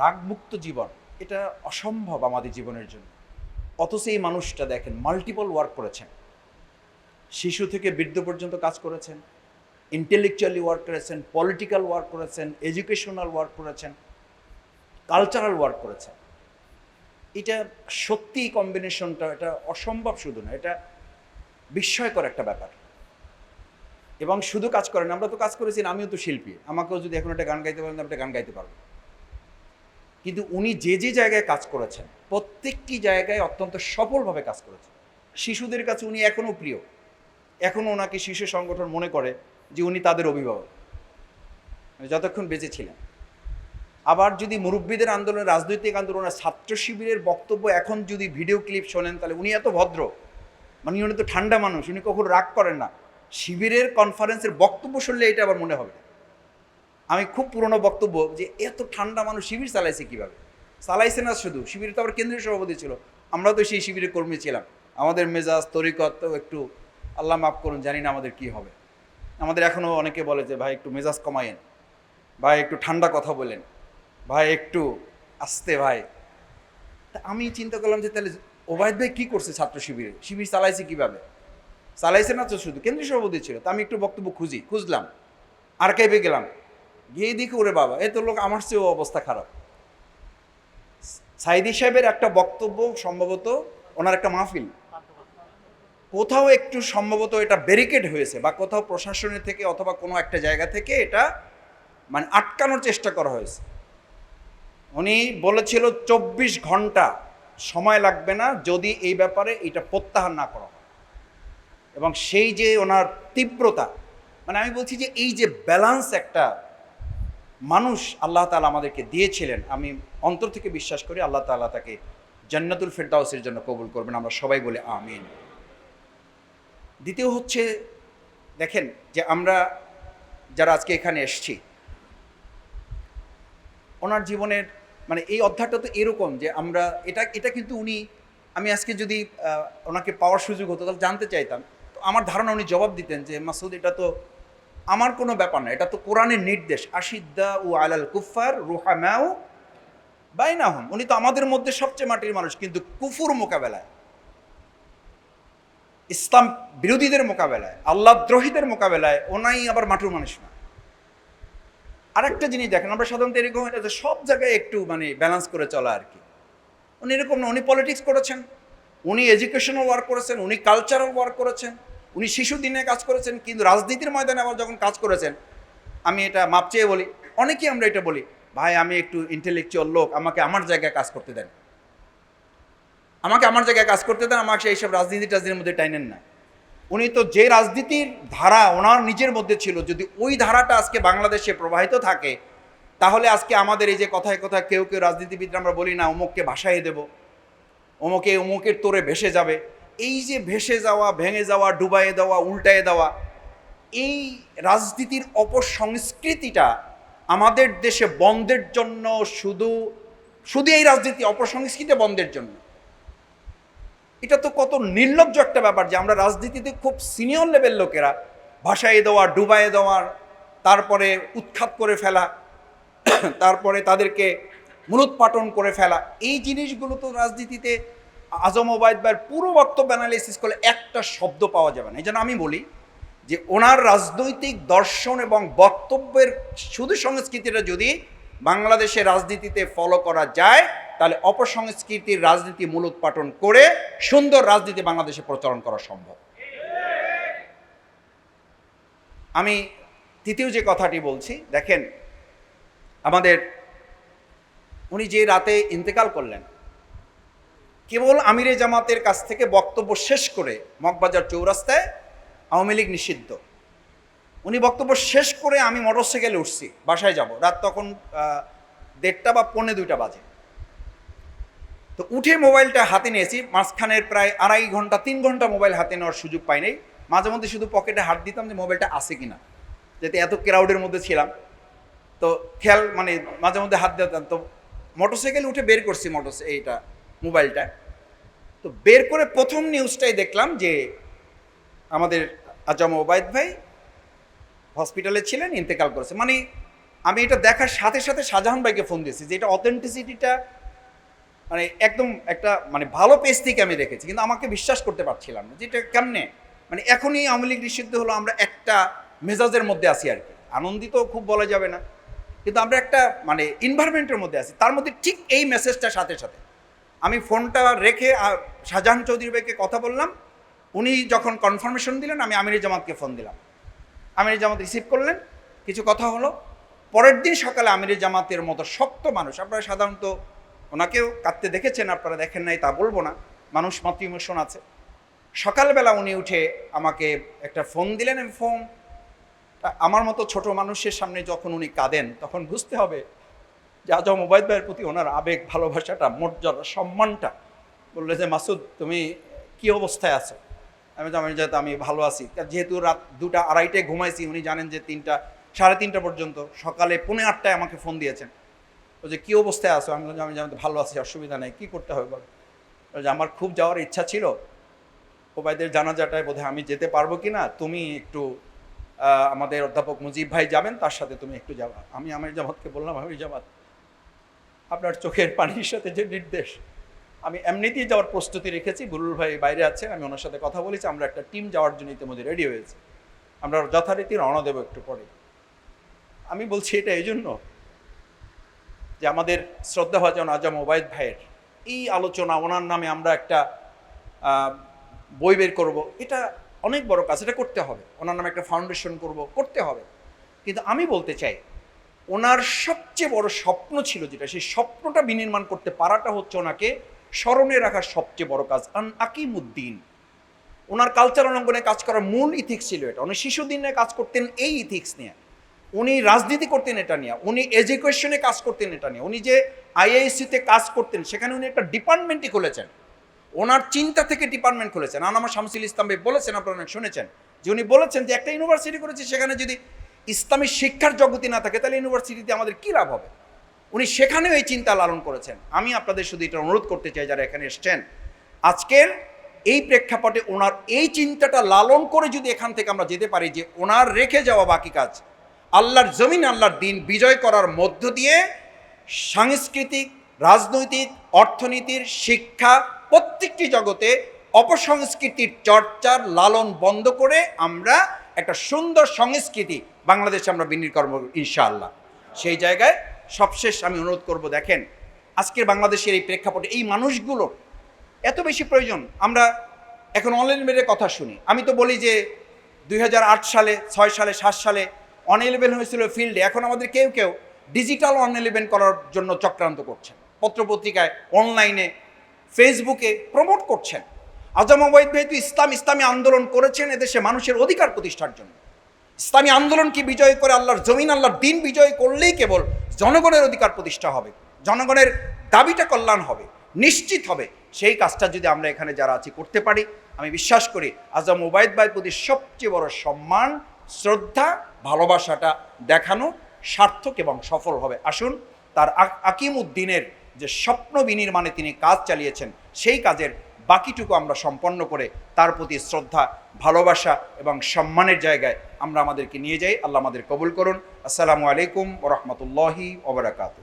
রাগমুক্ত জীবন, এটা অসম্ভব আমাদের জীবনের জন্য। অথচ এই মানুষটা দেখেন মাল্টিপল ওয়ার্ক করেছেন। শিশু থেকে বৃদ্ধ পর্যন্ত কাজ করেছেন ইন্টেলেকচুয়ালি ওয়ার্ক করেছেন পলিটিক্যাল ওয়ার্ক করেছেন এডুকেশনাল ওয়ার্ক করেছেন কালচারাল ওয়ার্ক করেছেন। এটা সত্যি কম্বিনেশনটা এটা অসম্ভব শুধু না, এটা বিস্ময়কর একটা ব্যাপার। এবং শুধু কাজ করেন, আমরা তো কাজ করেছি আমিও তো শিল্পী, আমাকেও যদি এখন একটা গান গাইতে পারেন আমি একটা গান গাইতে পারব। কিন্তু উনি যে যে জায়গায় কাজ করেছেন, প্রত্যেকটি জায়গায় অত্যন্ত সফলভাবে কাজ করেছেন। শিশুদের কাছে উনি এখনও প্রিয়। এখনও ওনাকে শিশু সংগঠন মনে করে যে উনি তাদের অভিভাবক। মানে যতক্ষণ বেঁচে ছিলেন। আবার যদি মুরব্বীদের আন্দোলন, রাজনৈতিক আন্দোলনের ছাত্র শিবিরের বক্তব্য এখন যদি ভিডিও ক্লিপ শোনেন, তাহলে উনি এত ভদ্র। মানে উনি তো ঠান্ডা মানুষ, উনি কখনো রাগ করেন না। শিবিরের কনফারেন্সের বক্তব্য শুনলে এটা আবার মনে হবে। আমি খুব পুরনো বক্তব্য যে এত ঠান্ডা মানুষ শিবির চালাইছে কীভাবে? চালাইছে না শুধু, শিবির তো আবার কেন্দ্রীয় সভাপতি ছিল। আমরা তো সেই শিবিরের কর্মী ছিলাম। আমাদের মেজাজ, তরিকত একটু আল্লাহ মাফ করুন, জানি না আমাদের কি হবে। আমাদের এখনও অনেকে বলে যে, ভাই, একটু মেজাজ কমায়েন। ভাই, একটু ঠান্ডা কথা বলেন। ভাই, একটু আস্তে, ভাই। তা আমি চিন্তা করলাম যে, তাহলে ওবায়দ ভাই কী করছে ছাত্র শিবিরে? শিবির চালাইছে কীভাবে? চালাইছে না তো শুধু, কেন্দ্রীয় সভাপতি ছিল। তা আমি একটু বক্তব্য খুঁজি, খুঁজলাম। আর আর্কাইভে গেলাম। গিয়ে দেখি, ওরে বাবা এ তো লোক আমার চেয়েও অবস্থা খারাপ। সাইদি সাহেবের একটা বক্তব্য সম্ভবত ওনার একটা মাহফিল। কোথাও একটু সম্ভবত এটা ব্যারিকেড হয়েছে বা কোথাও প্রশাসনের থেকে অথবা কোনো একটা জায়গা থেকে এটা মানে আটকানোর চেষ্টা করা হয়েছে। উনি বলেছিল, চব্বিশ ঘণ্টা সময় লাগবে না যদি এই ব্যাপারে এটা প্রত্যাহার না করা হয়। এবং সেই যে ওনার তীব্রতা মানে আমি বলছি যে এই যে ব্যালান্স একটা মানুষ আল্লাহ তালা আমাদেরকে দিয়েছিলেন। আমি অন্তর থেকে বিশ্বাস করি আল্লাহ তালা তাকে জান্নাতুল ফেরদাউসের জন্য কবুল করবেন। আমরা সবাই বলে আমিন। দ্বিতীয় হচ্ছে, দেখেন যে আমরা যারা আজকে এখানে এসছি, ওনার জীবনের মানে এই অধ্যায়টা তো এরকম যে আমরা, এটা এটা কিন্তু উনি, আমি আজকে যদি ওনাকে পাওয়ার সুযোগ হতো তাহলে জানতে চাইতাম। তো আমার ধারণা উনি জবাব দিতেন যে, মাসুদ, এটা তো আমার কোনো ব্যাপার না, এটা তো কোরআনের নির্দেশ। আশিদ্দা ও আলাল কুফার রুহামাও বাইনাহম। উনি তো আমাদের মধ্যে সবচেয়ে মাটির মানুষ, কিন্তু কুফুর মোকাবেলায়, ইসলাম বিরোধীদের মোকাবেলায়, আল্লাহ দ্রোহীদের মোকাবেলায় ওনাই আবার মাটুর মানুষ না। আরেকটা জিনিস দেখেন, আমরা সাধারণত এরকম এটা যে সব জায়গায় একটু মানে ব্যালেন্স করে চলা আর কি। উনি এরকম না, উনি পলিটিক্স করেছেন, উনি এডুকেশনাল ওয়ার্ক করেছেন, উনি কালচারাল ওয়ার্ক করেছেন। উনি শিশু দিনে কাজ করেছেন, কিন্তু রাজনীতির ময়দানে আবার যখন কাজ করেছেন, আমি এটা মাপ চেয়ে বলি, অনেকেই আমরা এটা বলি, ভাই, আমি একটু ইন্টেলেকচুয়াল লোক, আমাকে আমার জায়গায় কাজ করতে দেন। আমাকে আমার জায়গায় কাজ করতে দেন, আমাকে এইসব রাজনীতি টাজনীতির মধ্যে টাইনেন না। উনি তো যে রাজনীতির ধারা ওনার নিজের মধ্যে ছিল, যদি ওই ধারাটা আজকে বাংলাদেশে প্রবাহিত থাকে, তাহলে আজকে আমাদের এই যে কথায় কথায় কেউ কেউ রাজনীতিবিদরা আমরা বলি না, অমুককে ভাসাইয়ে দেব, অমুকে, অমুকের তোরে ভেসে যাবে। এই যে ভেসে যাওয়া, ভেঙে যাওয়া, ডুবাইয়ে দেওয়া উল্টায়ে দেওয়া, এই রাজনীতির অপসংস্কৃতিটা আমাদের দেশে বন্ধের জন্য শুধু শুধু এই রাজনীতি, অপসংস্কৃতি বন্ধের জন্য। এটা তো কত নির্লজ্জ একটা ব্যাপার যে আমরা রাজনীতিতে খুব সিনিয়র লেভেল লোকেরা ভাসায় দেওয়া, ডুবাইয়ে দেওয়ার তারপরে উৎখাত করে ফেলা, তারপরে তাদেরকে মূলোৎপাটন করে ফেলা, এই জিনিসগুলো তো রাজনীতিতে আজম ওবায়দ ভাইয়ের পুরো বক্তব্য অ্যানালাইসিস করলে একটা শব্দ পাওয়া যাবে না। এই জন্য আমি বলি যে ওনার রাজনৈতিক দর্শন এবং বক্তব্যের শুধু সংস্কৃতিটা যদি বাংলাদেশের রাজনীতিতে ফলো করা যায়, তাহলে অপসংস্কৃতির রাজনীতি মূল মূলোৎপাটন করে সুন্দর রাজনীতি বাংলাদেশে প্রচলন করা সম্ভব। আমি তৃতীয় যে কথাটি বলছি, দেখেন, আমাদের উনি যে রাতে ইন্তেকাল করলেন কেবল আমিরে জামাতের কাছ থেকে বক্তব্য শেষ করে মগবাজার চৌরাস্তায় আওয়ামী লীগ নিষিদ্ধ। উনি বক্তব্য শেষ করে আমি মোটরসাইকেলে উঠছি, বাসায় যাব। রাত তখন দেড়টা বা পৌনে দুইটা বাজে। তো উঠে মোবাইলটা হাতে নিয়েছি মাঝখানের প্রায় আড়াই ঘণ্টা, তিন ঘণ্টা মোবাইল হাতে নেওয়ার সুযোগ পাই নাই। মাঝে মধ্যে শুধু পকেটে হাত দিতাম যে মোবাইলটা আছে কিনা, যাতে এত ক্রাউডের মধ্যে ছিলাম। তো খেয়াল মানে মাঝে মধ্যে হাত দিতাম। তো মোটরসাইকেল উঠে বের করছি মোটর এইটা, মোবাইলটা। তো বের করে প্রথম নিউজটাই দেখলাম যে আমাদের আজম ওবায়দ ভাই হসপিটালে ছিলেন, ইন্তেকাল করেছে। মানে আমি এটা দেখার সাথে সাথে শাহজাহান ভাইকে ফোন দিয়েছি যে এটা অথেন্টিসিটিটা মানে একদম একটা মানে ভালো পেজ থেকে আমি দেখেছি। কিন্তু আমাকে বিশ্বাস করতে পারছিলাম না যে এটা কেমনে? মানে এখনই আওয়ামী লীগ নিষিদ্ধ হলো, আমরা একটা মেজাজের মধ্যে আছি আর কি। আনন্দিত খুব বলা যাবে না। কিন্তু আমরা একটা মানে ইনভারমেন্টের মধ্যে আছি। তার মধ্যে ঠিক এই মেসেজটার সাথে সাথে। আমি ফোনটা রেখে শাহজাহান চৌধুরী ভাইকে কথা বললাম। উনি যখন কনফার্মেশন দিলেন, আমি আমির জামাতকে ফোন দিলাম। আমির জামাত রিসিভ করলেন। কিছু কথা হলো। পরের দিন সকালে আমির জামাতের মতো শক্ত মানুষ, আপনারা সাধারণত ওনাকেও কাঁদতে দেখেছেন, আপনারা দেখেন নাই তা বলব না, মানুষ মাতৃ ইমোশন আছে। সকালবেলা উনি উঠে আমাকে একটা ফোন দিলেন ফোন আমার মতো ছোট মানুষের সামনে যখন উনি কাঁদেন, তখন বুঝতে হবে যে আজম মোবাইল ভাইয়ের প্রতি ওনার আবেগ, ভালোবাসাটা, মর্যাদা, সম্মানটা বললে যে, মাসুদ, তুমি কি অবস্থায় আছো? আমি তো আমি যেহেতু আমি ভালো আছি। যেহেতু রাত দুটা আড়াইটায় ঘুমাইছি, উনি জানেন যে তিনটা, সাড়ে তিনটা পর্যন্ত সকালে পৌনে আটটায় আমাকে ফোন দিয়েছেন। ও যে, কী অবস্থায় আছো? আমি আমি জানি ভালো আছি, অসুবিধা নেই, কী করতে হবে বলো? বলে যে, আমার খুব যাওয়ার ইচ্ছা ছিল। ওবায়দের জানাজাটায় বোধহয় আমি যেতে পারব কি না তুমি একটু আমাদের অধ্যাপক মুজিব ভাই যাবেন, তার সাথে তুমি একটু যাবা। আমি আমির জামাতকে বললাম, আমির জামাত, আপনার চোখের পানির সাথে যে নির্দেশ আমি এমনিতেই যাওয়ার প্রস্তুতি রেখেছি বুলুল ভাই বাইরে আছেন আমি ওনার সাথে কথা বলেছি, আমরা একটা টিম যাওয়ার জন্য ইতিমধ্যে রেডি হয়েছি। আমরা যথারীতি রওনা দেবো একটু পরে। আমি বলছি এটা এই জন্য যে আমাদের শ্রদ্ধা শ্রদ্ধাভাজন আজম ওবায়দ ভাইয়ের এই আলোচনা, ওনার নামে আমরা একটা বই বের করব, এটা অনেক বড় কাজ, এটা করতে হবে। ওনার নামে একটা ফাউন্ডেশন করব, করতে হবে। কিন্তু আমি বলতে চাই, ওনার সবচেয়ে বড় স্বপ্ন ছিল যেটা, সেই স্বপ্নটা বিনির্মাণ করতে পারাটা হচ্ছে ওনাকে স্মরণে রাখার সবচেয়ে বড় কাজ আন আকিমুদ্দিন। ওনার কালচারাল অঙ্গনে কাজ করার মূল ইথিক্স ছিল এটা। উনি শিশুদিনে কাজ করতেন এই ইথিক্স নিয়ে। উনি রাজনীতি করতেন এটা নিয়ে। উনি এডুকেশনে কাজ করতেন এটা নিয়ে। উনি যে আইআইসিতে কাজ করতেন, সেখানে উনি একটা ডিপার্টমেন্টই খুলেছেন। ওনার চিন্তা থেকে ডিপার্টমেন্ট খুলেছেন। আনামা শামসুল ইসলাম ভাই বলেছেন, আপনারা অনেক শুনেছেন, যে উনি বলেছেন যে একটা ইউনিভার্সিটি করেছে, সেখানে যদি ইসলামী শিক্ষার জগতি না থাকে, তাহলে ইউনিভার্সিটিতে আমাদের কী লাভ হবে? উনি সেখানেও এই চিন্তা লালন করেছেন। আমি আপনাদের শুধু এটা অনুরোধ করতে চাই যারা এখানে এসছেন, আজকের এই প্রেক্ষাপটে ওনার এই চিন্তাটা লালন করে যদি এখান থেকে আমরা যেতে পারি যে ওনার রেখে যাওয়া বাকি কাজ, আল্লাহর জমিন, আল্লাহর দিন বিজয় করার মধ্য দিয়ে সাংস্কৃতিক, রাজনৈতিক, অর্থনীতির, শিক্ষা প্রত্যেকটি জগতে অপসংস্কৃতির চর্চার লালন বন্ধ করে আমরা একটা সুন্দর সংস্কৃতি বাংলাদেশে আমরা বিনিয়োগ করব ইনশাআল্লাহ। সেই জায়গায় সবশেষ আমি অনুরোধ করব, দেখেন, আজকের বাংলাদেশের এই প্রেক্ষাপটে এই মানুষগুলো এত বেশি প্রয়োজন। আমরা এখন অনলাইন মেয়ের কথা শুনি। আমি তো বলি যে দুই হাজার আট সালে, ছয় সালে, সাত সালে অন ইলেভেন হয়েছিল ফিল্ডে। এখন আমাদের কেউ কেউ ডিজিটাল অনইলেভেন করার জন্য চক্রান্ত করছেন। পত্রপত্রিকায়, অনলাইনে, ফেসবুকে প্রমোট করছেন। আজম ওবায়দ ভাই ইসলাম, ইসলামী আন্দোলন করেছেন এদেশে মানুষের অধিকার প্রতিষ্ঠার জন্য। ইসলামী আন্দোলনকে বিজয় করে আল্লাহর জমিন, আল্লাহর দিন বিজয় করলেই কেবল জনগণের অধিকার প্রতিষ্ঠা হবে, জনগণের দাবিটা কল্যাণ হবে, নিশ্চিত হবে। সেই কাজটা যদি আমরা এখানে যারা আছি করতে পারি, আমি বিশ্বাস করি আজম ওবায়দ ভাইয়ের প্রতি সবচেয়ে বড় সম্মান, শ্রদ্ধা, ভালোবাসাটা দেখানো সার্থক এবং সফল হবে। আসুন, তার আকিম উদ্দিনের যে স্বপ্ন বিনির্মাণে তিনি কাজ চালিয়েছেন, সেই কাজের বাকিটুকু আমরা সম্পন্ন করে তার প্রতি শ্রদ্ধা, ভালোবাসা এবং সম্মানের জায়গায় আমরা আমাদেরকে নিয়ে যাই। আল্লাহ আমাদের কবুল করুন। আসসালামু আলাইকুম ওরহমতুল্লাহি ওবরাকাতু